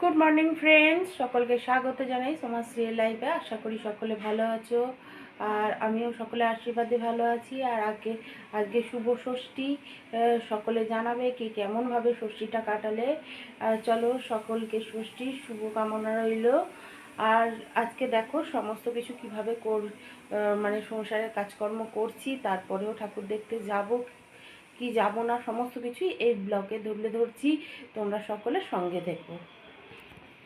Good morning friends সকলকে স্বাগত জানাই সমাজশ্রী লাইফে আশা করি সকলে ভালো আছো। আর আমিও সকলে আশীর্বাদে ভালো আছি। আর আগে, আজকে শুভ ষষ্ঠী সকলে জানাবে কি কেমনভাবে ষষ্ঠীটা কাটালে। চলো সকলকে ষষ্ঠীর শুভকামনা রইল। আর আজকে দেখো সমস্ত কিছু কীভাবে কর মানে সংসারের কাজকর্ম করছি, তারপরেও ঠাকুর দেখতে যাব, কি যাব না, সমস্ত কিছুই এই ব্লগে ধরলে ধরছি। তোমরা সকলে সঙ্গে দেখো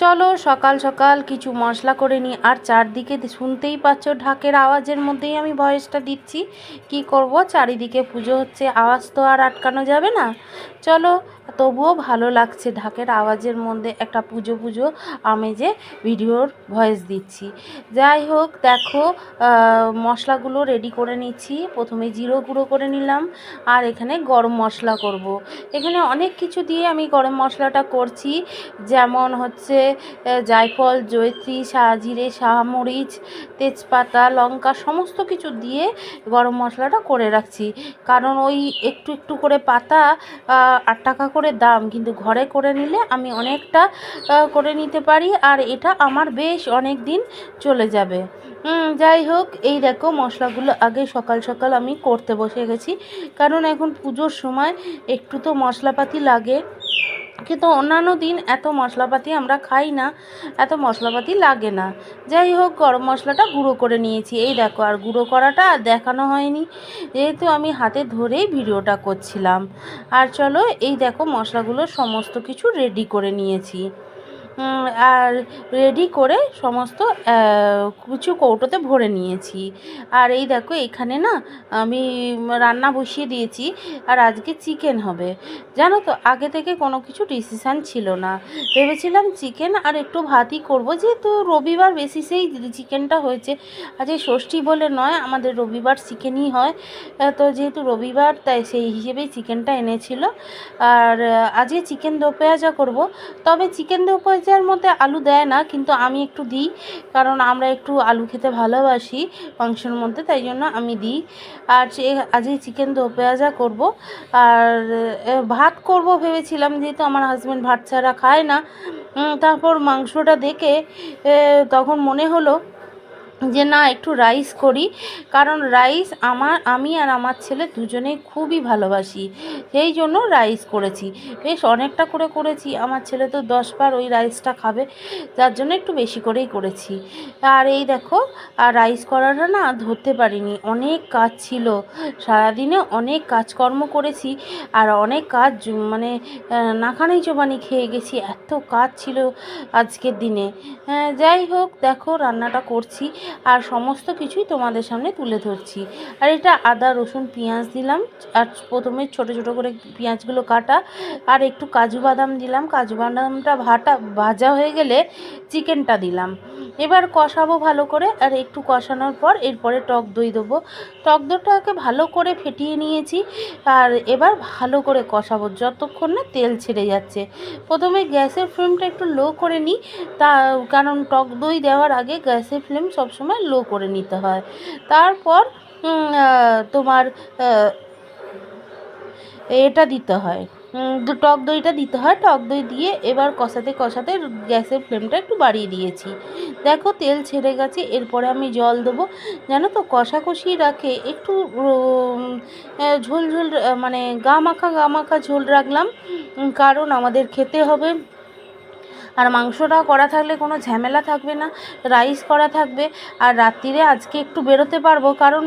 চলো, সকাল সকাল কিছু মশলা করে নিই আর চারদিকে শুনতেই পাচ্ছ ঢাকের আওয়াজের মধ্যেই আমি ভয়েসটা দিচ্ছি। কি করব? চারিদিকে পুজো হচ্ছে, আওয়াজ তো আর আটকানো যাবে না। চলো, তবুও ভালো লাগছে ঢাকের আওয়াজের মধ্যে একটা পুজো পুজো আমি যে ভিডিওর ভয়েস দিচ্ছি। যাই হোক, দেখো মশলাগুলো রেডি করে নিচ্ছি। প্রথমে জিরো গুঁড়ো করে নিলাম। আর এখানে গরম মশলা করব। এখানে অনেক কিছু দিয়ে আমি গরম মশলাটা করছি। যেমন হচ্ছে আহ, জায়ফল জয়ত্রী সাজিরে শাহমরিচ তেজপাতা লঙ্কা সমস্ত কিছু দিয়ে গরম মশলাটা করে রাখছি। কারণ ওই একটু একটু করে পাতা আট টাকা করে দাম। কিন্তু ঘরে করে নিলে আমি অনেকটা করে নিতে পারি আর এটা আমার বেশ অনেক দিন চলে যাবে। যাই হোক এই দেখো মশলাগুলো আগে সকাল সকাল আমি করতে বসে গেছি। কারণ এখন পুজোর সময় একটু তো মশলাপাতি লাগে। কিন্তু অন্যান্য দিন এত মশলাপাতি আমরা খাই না, এত মশলাপাতি লাগে না। যাই হোক, গরম মশলাটা গুঁড়ো করে নিয়েছি। এই দেখো, আর গুঁড়ো করাটা আর দেখানো হয়নি। যেহেতু আমি হাতে ধরেই ভিডিওটা করছিলাম। আর চলো, এই দেখো মশলাগুলো সমস্ত কিছু রেডি করে নিয়েছি। আর রেডি করে সমস্ত কিছু কৌটোতে ভরে নিয়েছি। আর এই দেখো, এখানে না আমি রান্না বসিয়ে দিয়েছি, আর আজকে চিকেন হবে। জানো তো, আগে থেকে কোনো কিছু ডিসিশান ছিল না। ভেবেছিলাম চিকেন আর একটু ভাতই করব, যেহেতু রবিবার বেসিসেই চিকেনটা হয়েছে। আজকে ষষ্ঠী বলে নয়, আমাদের রবিবার চিকেনই হয়। তো যেহেতু রবিবার, তাই সেই হিসেবেই চিকেনটা এনেছিল। আর আজকে চিকেন দো পেঁয়াজা করব। তবে চিকেন দো পেঁয়াজার মধ্যে আলু দেয় না, কিন্তু আমি একটু দিই, কারণ আমরা একটু আলু খেতে ভালোবাসি মাংসের মধ্যে, তাই জন্য আমি দিই। আর আজকে চিকেন দো পেঁয়াজা করব, আর ভাত করব ভেবেছিলাম, যেহেতু আমার হাজব্যান্ড ভাত ছাড়া খায় না তারপর মাংসটা দেখে তখন মনে হলো যে না একটু রাইস করি। কারণ রাইস আমার আমি আর আমার ছেলে দুজনেই খুবই ভালোবাসি। সেই জন্য রাইস করেছি। বেশ অনেকটা করে করেছি। আমার ছেলে তো দশ বার ওই রাইসটা খাবে। যার জন্য একটু বেশি করেই করেছি। আর এই দেখো আর রাইস করাটা না ধরতে পারিনি। অনেক কাজ ছিল। সারাদিনে অনেক কাজকর্ম করেছি। আর অনেক কাজ মানে নাখানাই চোবানি খেয়ে গেছি। এত কাজ ছিল আজকের দিনে। হ্যাঁ, যাই হোক দেখো রান্নাটা করছি। আর সমস্ত কিছুই তোমাদের সামনে তুলে ধরছি। আর এটা আদা, রসুন, পেঁয়াজ দিলাম। আর প্রথমে ছোট ছোট করে পেঁয়াজগুলো কাটা। আর একটু কাজু বাদাম দিলাম। কাজু বাদামটা ভাটা, ভাজা হয়ে গেলে চিকেনটা দিলাম। এবার কষাবো ভালো করে। আর একটু কষানোর পর এরপরে টক দই দেবো। টক দইটাকে ভালো করে ফেটিয়ে নিয়েছি। আর এবার ভালো করে কষাবো যতক্ষণ না তেল ছেড়ে যাচ্ছে। প্রথমে গ্যাসের ফ্লেমটা একটু লো করে নিই। তা, কারণ টক দই দেওয়ার আগে গ্যাসের ফ্লেম সবসময় লো করে নিতে হয়। তারপর তোমার এটা দিতে হয়। টক দইটা দিতে হয়। টক দই দিয়ে এবার কষাতে কষাতে গ্যাসের ফ্লেমটা একটু বাড়িয়ে দিয়েছি। দেখো, তেল ছেড়ে গেছে। এরপরে আমি জল দেবো। জানো তো, কষাকষি রাখে একটু ঝোল ঝোল মানে গা মাখা গা মাখা ঝোল রাখলাম। কারণ আমাদের খেতে হবে। আর মাংসটা করা থাকলে কোনো ঝামেলা থাকবে না রাইস করা থাকবে। আর রাত্রিরে আজকে একটু বেরোতে পারব কারণ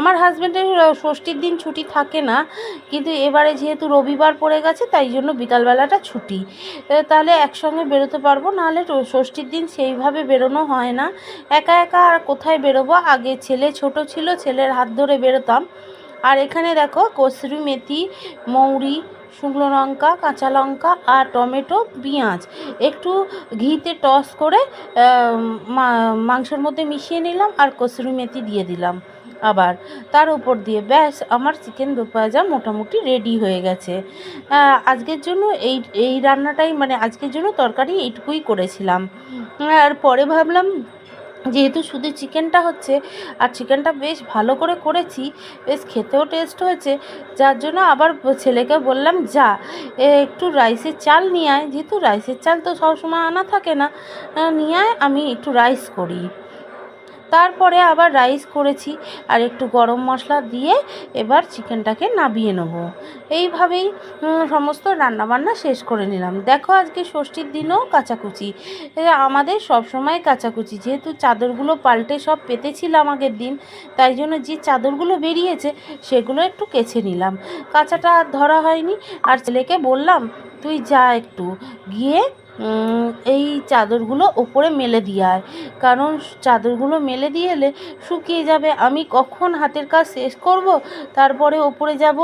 আমার হাজব্যান্ডের ষষ্ঠীর দিন ছুটি থাকে না। কিন্তু এবারে যেহেতু রবিবার পড়ে গেছে, তাই জন্য বিকালবেলাটা ছুটি। তাহলে একসঙ্গে বেরোতে পারব, নাহলে ষষ্ঠীর দিন সেইভাবে বেরোনো হয় না। একা একা আর কোথায় বেরোবো? আগে ছেলে ছোট ছিল, ছেলের হাত ধরে বেরোতাম। আর এখানে দেখো কসুরি, মেথি, মৌরি, শুকনো লঙ্কা, কাঁচা লঙ্কা আর টমেটো, পেঁয়াজ। একটু ঘিতে টস করে মাংসের মধ্যে মিশিয়ে নিলাম আর কসুরি, মেথি দিয়ে দিলাম আবার। তার উপর দিয়ে ব্যাস, আমার চিকেন দোপাজা মোটামুটি রেডি হয়ে গেছে। আজকের জন্য এই এই রান্নাটাই মানে আজকের জন্য তরকারি এইটুকুই করেছিলাম। আর পরে ভাবলাম যেহেতু শুধু চিকেনটা হচ্ছে, আর চিকেনটা বেশ ভালো করে করেছি, বেশ খেতেও টেস্ট হয়েছে, যার জন্য আবার ছেলেকে বললাম, যা একটু রাইসের চাল নিয়ে আয়। যেহেতু রাইসের চাল তো সবসময় আনা থাকে না নিয়ে আয়, আমি একটু রাইস করি। তারপরে আবার রাইস করেছি আর একটু গরম মশলা দিয়ে এবার চিকেনটাকে নাবিয়ে নেব। এইভাবেই সমস্ত রান্নাবান্না শেষ করে নিলাম। দেখো আজকে ষষ্ঠীর দিনও কাচাকুচি। আমাদের সব সময় কাচাকুচি। যেহেতু চাদরগুলো পাল্টে সব পেতেছিলাম আগের দিন, তাই জন্য যে চাদরগুলো বেরিয়েছে, সেগুলো একটু কেছে নিলাম। কাঁচাটা আর ধরা হয়নি। আর ছেলেকে বললাম, তুই যা একটু। গিয়ে এই চাদরগুলো ওপরে মেলে দিয়ে আয়। কারণ চাদরগুলো মেলে দিয়ে এলে শুকিয়ে যাবে। আমি কখন হাতের কাজ শেষ করব? তারপরে ওপরে যাব,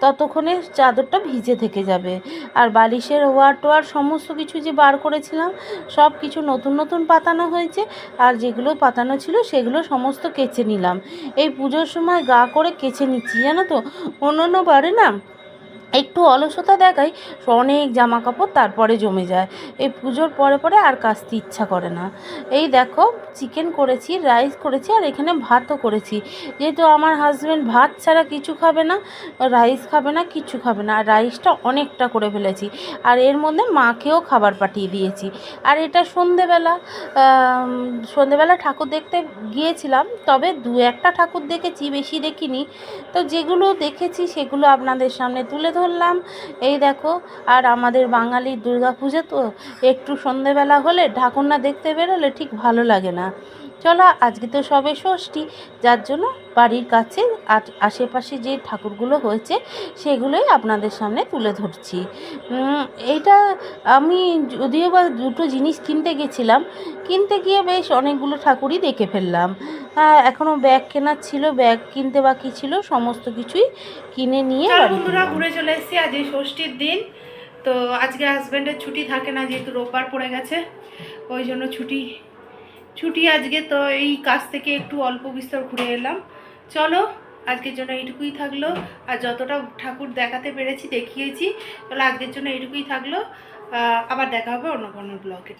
ততক্ষণে চাদরটা ভিজে থেকে যাবে। আর বালিশের ওয়ার টোয়ার সমস্ত কিছু যে বার করেছিলাম, সব কিছু নতুন নতুন পাতানো হয়েছে। আর যেগুলো পাতানো ছিল, সেগুলো সমস্ত কেচে নিলাম। এই পুজোর সময় গা করে কেচে নিচ্ছি, জানো তো? অন্য বারে না একটু অলসতা দেখাই অনেক জামা কাপড় তারপরে জমে যায়। এই পুজোর পরে পরে আর কাচতে ইচ্ছা করে না। এই দেখো চিকেন করেছি রাইস করেছি আর এখানে ভাতও করেছি। যেহেতু আমার হাজব্যান্ড ভাত ছাড়া কিছু খাবে না রাইস খাবে না, কিছু খাবে না। আর রাইসটা অনেকটা করে ফেলেছি। আর এর মধ্যে মাকেও খাবার পাঠিয়ে দিয়েছি। আর এটা সন্ধেবেলা সন্ধেবেলা ঠাকুর দেখতে গিয়েছিলাম, তবে দু একটা ঠাকুর দেখেছি, বেশি দেখিনি। তো যেগুলো দেখেছি সেগুলো আপনাদের সামনে তুলে ধরলাম। এই দেখো, আর আমাদের বাঙালির দুর্গা পুজো তো একটু সন্ধেবেলা হলে ঢাকুন না দেখতে বেরোলে ঠিক ভালো লাগে না। চলো আজকে তো সবে ষষ্ঠী যার জন্য বাড়ির কাছে আশেপাশে যে ঠাকুরগুলো হয়েছে সেগুলোই আপনাদের সামনে তুলে ধরছি। এইটা আমি যদিও বা দুটো জিনিস কিনতে গেছিলাম কিনতে গিয়ে বেশ অনেকগুলো ঠাকুরই দেখে ফেললাম। হ্যাঁ এখনও ব্যাগ কেনার ছিল ব্যাগ কিনতে বাকি ছিল সমস্ত কিছুই কিনে নিয়ে বন্ধুরা ঘুরে চলে এসেছি আজ এই ষষ্ঠীর দিন। তো আজকে হাজব্যান্ডের ছুটি থাকে না যেহেতু রোববার পড়ে গেছে ওই জন্য ছুটি ছুটি আজকে, তো এই কাজ থেকে একটু অল্প বিস্তর ঘুরে এলাম। চলো, আজকের জন্য এইটুকুই থাকল। আর যতটা ঠাকুর দেখাতে পেরেছি, দেখিয়েছি। তাহলে আজকের জন্য এইটুকুই থাকল। আবার দেখা হবে অন্য কোনো ব্লগে